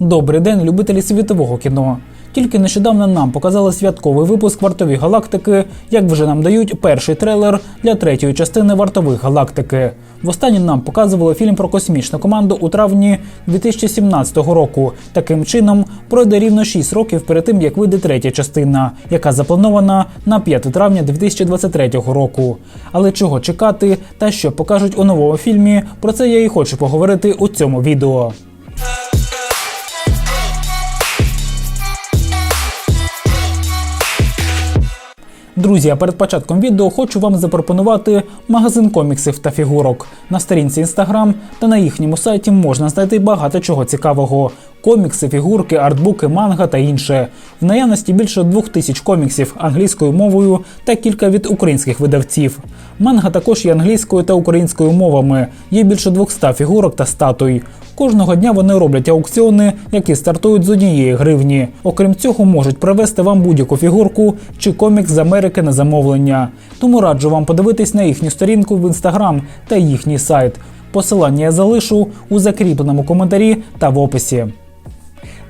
Добрий день, любителі світового кіно. Тільки нещодавно нам показали святковий випуск вартові галактики, як вже нам дають перший трейлер для третьої частини вартових галактики. Востаннє нам показували фільм про космічну команду у травні 2017 року. Таким чином пройде рівно 6 років перед тим, як вийде третя частина, яка запланована на 5 травня 2023 року. Але чого чекати та що покажуть у новому фільмі? Про це я і хочу поговорити у цьому відео. Друзі, а перед початком відео хочу вам запропонувати магазин коміксів та фігурок. На сторінці Instagram та на їхньому сайті можна знайти багато чого цікавого: комікси, фігурки, артбуки, манга та інше. В наявності більше двох тисяч коміксів англійською мовою та кілька від українських видавців. Манга також є англійською та українською мовами. Є більше 200 фігурок та статуй. Кожного дня вони роблять аукціони, які стартують з однієї гривні. Окрім цього, можуть привезти вам будь-яку фігурку чи комікс з Америки на замовлення. Тому раджу вам подивитись на їхню сторінку в інстаграм та їхній сайт. Посилання я залишу у закріпленому коментарі та в описі.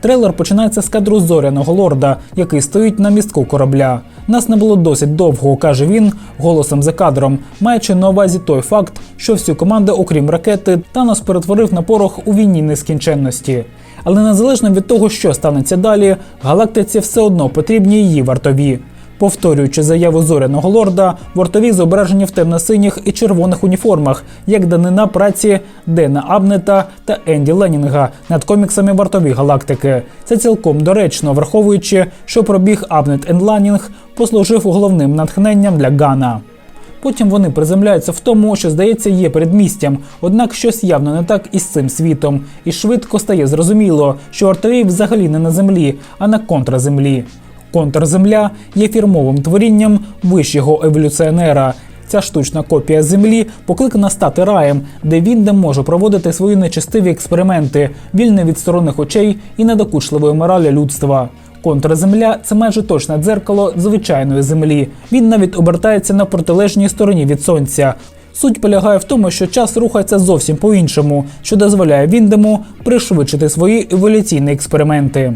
Трейлер починається з кадру зоряного лорда, який стоїть на містку корабля. Нас не було досить довго, каже він голосом за кадром, маючи на увазі той факт, що всю команду, окрім ракети, Танос перетворив на порох у війні нескінченності. Але незалежно від того, що станеться далі, галактиці все одно потрібні її вартові. Повторюючи заяву зоряного лорда, вартові зображені в темно-синіх і червоних уніформах, як данина праці Дена Абнета та Енді Ленінга над коміксами вартові галактики. Це цілком доречно, враховуючи, що пробіг Абнет енд Ланінг послужив головним натхненням для Гана. Потім вони приземляються в тому, що здається є передмістям, однак щось явно не так із цим світом, і швидко стає зрозуміло, що вартові взагалі не на землі, а на контраземлі. Контрземля є фірмовим творінням вищого еволюціонера. Ця штучна копія землі покликана стати раєм, де він не може проводити свої нечестиві експерименти, вільне від сторонних очей і недокучливої моралі людства. Контрземля це майже точне дзеркало звичайної землі. Він навіть обертається на протилежній стороні від сонця. Суть полягає в тому, що час рухається зовсім по-іншому, що дозволяє Віндему пришвидшити свої еволюційні експерименти.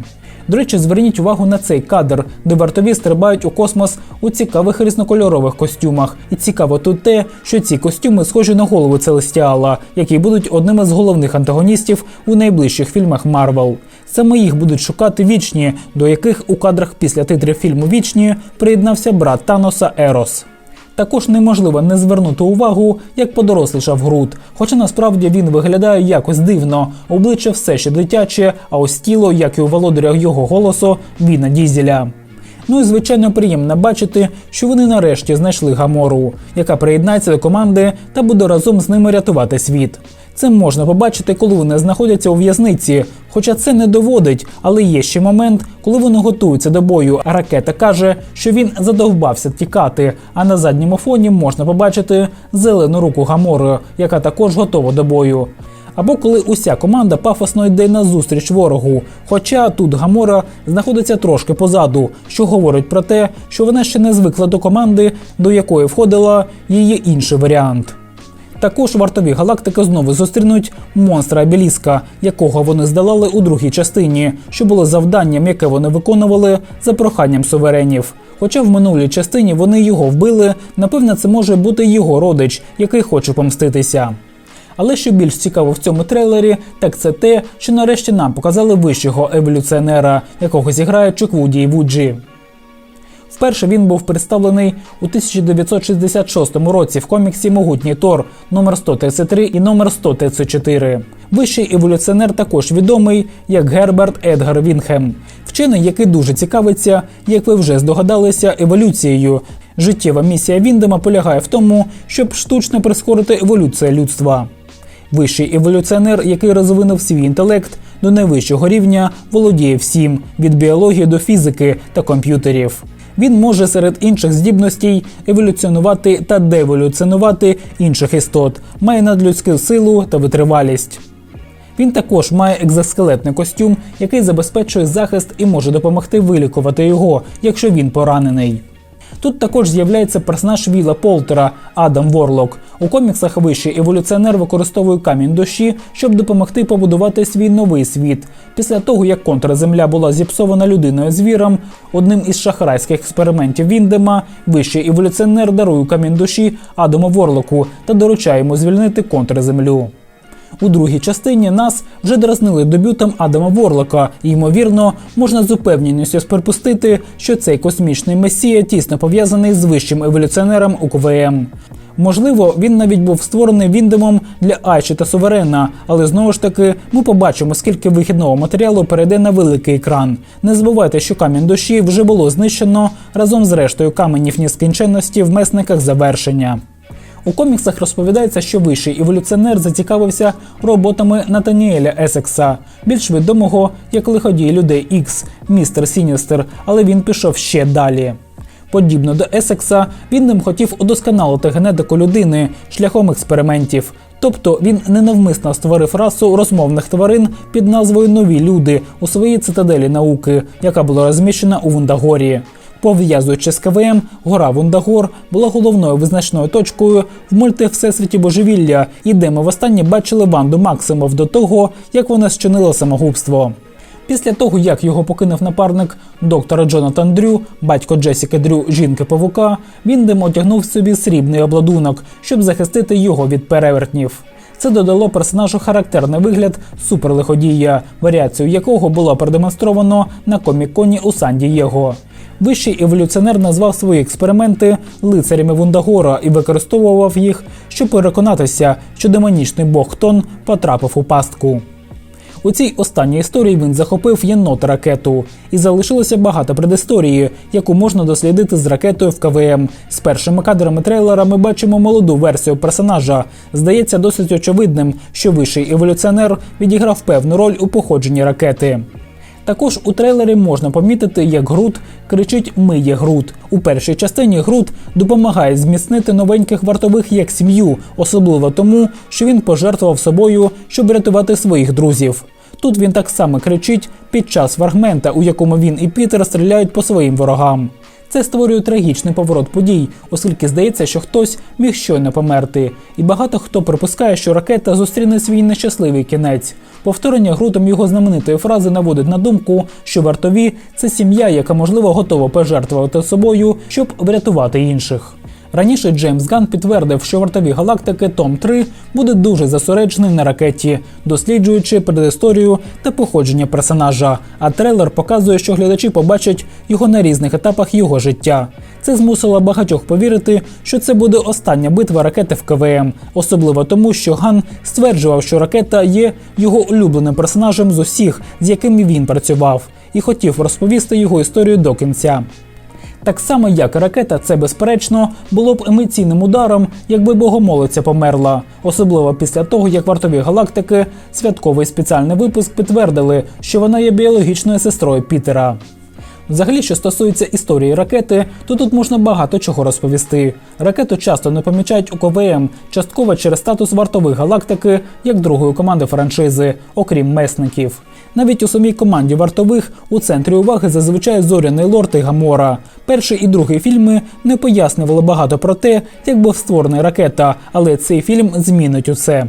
До речі, зверніть увагу на цей кадр, де вартові стрибають у космос у цікавих різнокольорових костюмах. І цікаво тут те, що ці костюми схожі на голову Целестіала, які будуть одними з головних антагоністів у найближчих фільмах Марвел. Саме їх будуть шукати вічні, до яких у кадрах після титрів фільму Вічні приєднався брат Таноса Ерос. Також неможливо не звернути увагу, як подорослішав Грут, хоча насправді він виглядає якось дивно, обличчя все ще дитяче, а ось тіло, як і у володаря його голосу, Віна Дізеля. Ну і звичайно приємно бачити, що вони нарешті знайшли Гамору, яка приєднається до команди та буде разом з ними рятувати світ. Це можна побачити, коли вони знаходяться у в'язниці. Хоча це не доводить, але є ще момент, коли вони готуються до бою. А ракета каже, що він задовбався тікати. А на задньому фоні можна побачити зелену руку Гамори, яка також готова до бою. Або коли уся команда пафосно йде на зустріч ворогу. Хоча тут Гамора знаходиться трошки позаду, що говорить про те, що вона ще не звикла до команди, до якої входила її інший варіант. Також вартові галактики знову зустрінуть монстра Абіліска, якого вони здолали у другій частині, що було завданням, яке вони виконували за проханням суверенів. Хоча в минулій частині вони його вбили, напевне, це може бути його родич, який хоче помститися. Але що більш цікаво в цьому трейлері, так це те, що нарешті нам показали вищого еволюціонера, якого зіграє Чуквуді Вуджі. Вперше він був представлений у 1966 році в коміксі Могутній Тор номер 133 і номер 134. Вищий еволюціонер також відомий як Герберт Едгар Вінхем, вчений, який дуже цікавиться, як ви вже здогадалися, еволюцією. Життєва місія Віндема полягає в тому, щоб штучно прискорити еволюцію людства. Вищий еволюціонер, який розвинув свій інтелект до найвищого рівня, володіє всім від біології до фізики та комп'ютерів. Він може серед інших здібностей еволюціонувати та деволюціонувати інших істот, має надлюдську силу та витривалість. Він також має екзоскелетний костюм, який забезпечує захист і може допомогти вилікувати його, якщо він поранений. Тут також з'являється персонаж Віла Полтера Адам Ворлок. У коміксах вищий еволюціонер використовує камінь душі, щоб допомогти побудувати свій новий світ. Після того, як контрземля була зіпсована людиною звіром, одним із шахрайських експериментів Віндема, вищий еволюціонер дарує камінь душі Адаму Ворлоку та доручає йому звільнити контрземлю. У другій частині нас вже дразнили дебютом Адама Ворлока, і ймовірно, можна з упевненістю припустити, що цей космічний месія тісно пов'язаний з вищим еволюціонером у КВМ. Можливо, він навіть був створений Віндемом для Айчі та Суверена, але знову ж таки ми побачимо, скільки вихідного матеріалу перейде на великий екран. Не забувайте, що камінь душі вже було знищено разом з рештою каменів нескінченності в месниках завершення. У коміксах розповідається, що вищий еволюціонер зацікавився роботами Натаніеля Есекса, більш відомого як лиходій людей Ікс, містер Сіністер, але він пішов ще далі. Подібно до Есекса, він ним хотів удосконалити генетику людини шляхом експериментів. Тобто він ненавмисно створив расу розмовних тварин під назвою Нові люди у своїй цитаделі науки, яка була розміщена у Вундагорі. Пов'язуючи з КВМ, гора Вундагор була головною визначною точкою в мульти Всесвіті Божевілля, і де ми востаннє бачили Ванду Максимов до того, як вона зчинила самогубство. Після того, як його покинув напарник доктора Джонатан Дрю, батько Джесіки Дрю, жінки павука, він одягнув собі срібний обладунок, щоб захистити його від перевертнів. Це додало персонажу характерний вигляд суперлиходія, варіацію якого було продемонстровано на комік-коні у Сан-Дієго. Вищий еволюціонер назвав свої експерименти лицарями Вундагора і використовував їх, щоб переконатися, що демонічний бог Тон потрапив у пастку. У цій останній історії він захопив єнота ракету, і залишилося багато предісторії, яку можна дослідити з ракетою в КВМ. З першими кадрами трейлера ми бачимо молоду версію персонажа. Здається досить очевидним, що вищий еволюціонер відіграв певну роль у походженні ракети. Також у трейлері можна помітити, як Грут кричить Ми є Грут. У першій частині Грут допомагає зміцнити новеньких вартових як сім'ю, особливо тому, що він пожертвував собою, щоб рятувати своїх друзів. Тут він так само кричить під час фрагмента, у якому він і Пітер стріляють по своїм ворогам. Це створює трагічний поворот подій, оскільки здається, що хтось міг щойно померти, і багато хто припускає, що ракета зустріне свій нещасливий кінець. Повторення грутом його знаменитої фрази наводить на думку, що вартові це сім'я, яка можливо готова пожертвувати собою, щоб врятувати інших. Раніше Джеймс Ган підтвердив, що вартові галактики Том 3 буде дуже зосереджений на ракеті, досліджуючи предісторію та походження персонажа. А трейлер показує, що глядачі побачать його на різних етапах його життя. Це змусило багатьох повірити, що це буде остання битва ракети в КВМ, особливо тому, що Ган стверджував, що ракета є його улюбленим персонажем з усіх, з якими він працював, і хотів розповісти його історію до кінця. Так само, як ракета, це безперечно було б емоційним ударом, якби богомолиця померла, особливо після того, як вартові галактики святковий спеціальний випуск підтвердили, що вона є біологічною сестрою Пітера. Взагалі, що стосується історії ракети, то тут можна багато чого розповісти. Ракету часто не помічають у КВМ, частково через статус вартових галактики як другої команди франшизи, окрім месників. Навіть у самій команді вартових у центрі уваги зазвичай зоряний лорд і Гамора. Перший і другий фільми не пояснювали багато про те, як був створений ракета, але цей фільм змінить усе.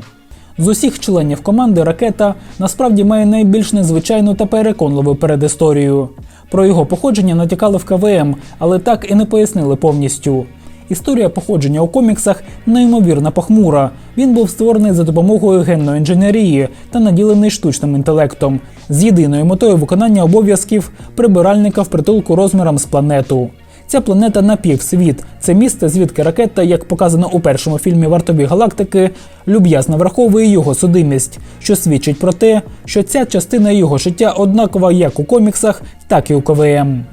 З усіх членів команди ракета насправді має найбільш незвичайну та переконливу передісторію. Про його походження натякали в КВМ, але так і не пояснили повністю. Історія походження у коміксах неймовірно похмура. Він був створений за допомогою генної інженерії та наділений штучним інтелектом з єдиною метою виконання обов'язків прибиральника в притулку розміром з планету. Ця планета напівсвіт. Це місце, звідки ракета, як показано у першому фільмі Вартові галактики, люб'язно враховує його судимість, що свідчить про те, що ця частина його життя однакова як у коміксах, так і у КВМ.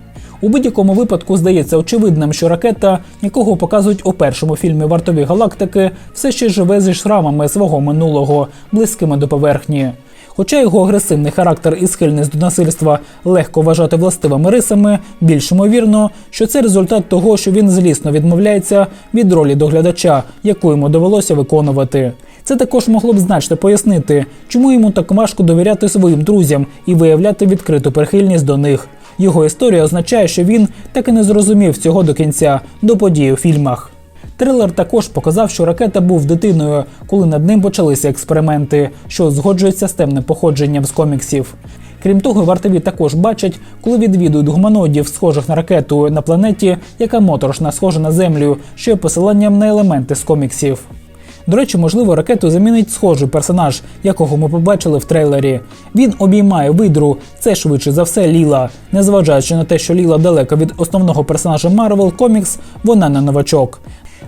У будь-якому випадку здається очевидним, що ракета, якого показують у першому фільмі Вартові галактики, все ще живе зі шрамами свого минулого, близькими до поверхні. Хоча його агресивний характер і схильність до насильства легко вважати властивими рисами, більш ймовірно, що це результат того, що він злісно відмовляється від ролі доглядача, яку йому довелося виконувати. Це також могло б значно пояснити, чому йому так важко довіряти своїм друзям і виявляти відкриту прихильність до них. Його історія означає, що він так і не зрозумів цього до кінця до подій у фільмах. Трилер також показав, що ракета був дитиною, коли над ним почалися експерименти, що згоджуються з темним походженням з коміксів. Крім того, вартові також бачать, коли відвідують гуманоїдів, схожих на ракету на планеті, яка моторошна, схожа на землю, що є посиланням на елементи з коміксів. До речі, можливо, ракету замінить схожий персонаж, якого ми побачили в трейлері. Він обіймає видру, це швидше за все Ліла. Незважаючи на те, що Ліла далека від основного персонажа Marvel Comics, вона не новачок.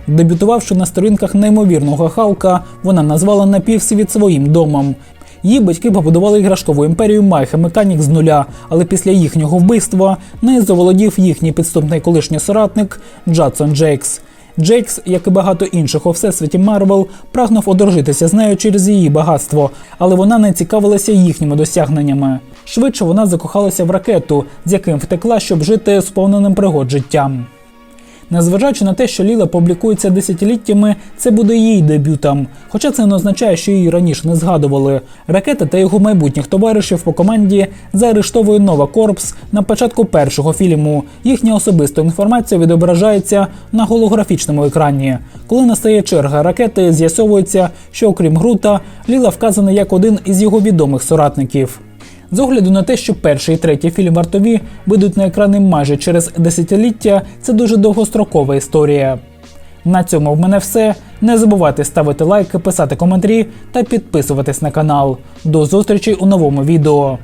Дебютувавши на сторінках неймовірного Халка, вона назвала напівсвіт своїм домом. Її батьки побудували іграшкову імперію Майха Механік з нуля, але після їхнього вбивства нею заволодів їхній підступний колишній соратник Джадсон Джейкс. Джейкс, як і багато інших у всесвіті Марвел, прагнув одружитися з нею через її багатство, але вона не цікавилася їхніми досягненнями. Швидше вона закохалася в ракету, з яким втекла, щоб жити сповненим пригод життям. Незважаючи на те, що Ліла публікується десятиліттями, це буде її дебютом. Хоча це не означає, що її раніше не згадували. Ракета та його майбутніх товаришів по команді заарештовує Нова Корпс на початку першого фільму. Їхня особиста інформація відображається на голографічному екрані. Коли настає черга ракети, з'ясовується, що окрім Грута, Ліла вказана як один із його відомих соратників. З огляду на те, що перший і третій фільм вартові вийдуть на екрани майже через десятиліття, це дуже довгострокова історія. На цьому в мене все. Не забувайте ставити лайки, писати коментарі та підписуватись на канал. До зустрічі у новому відео.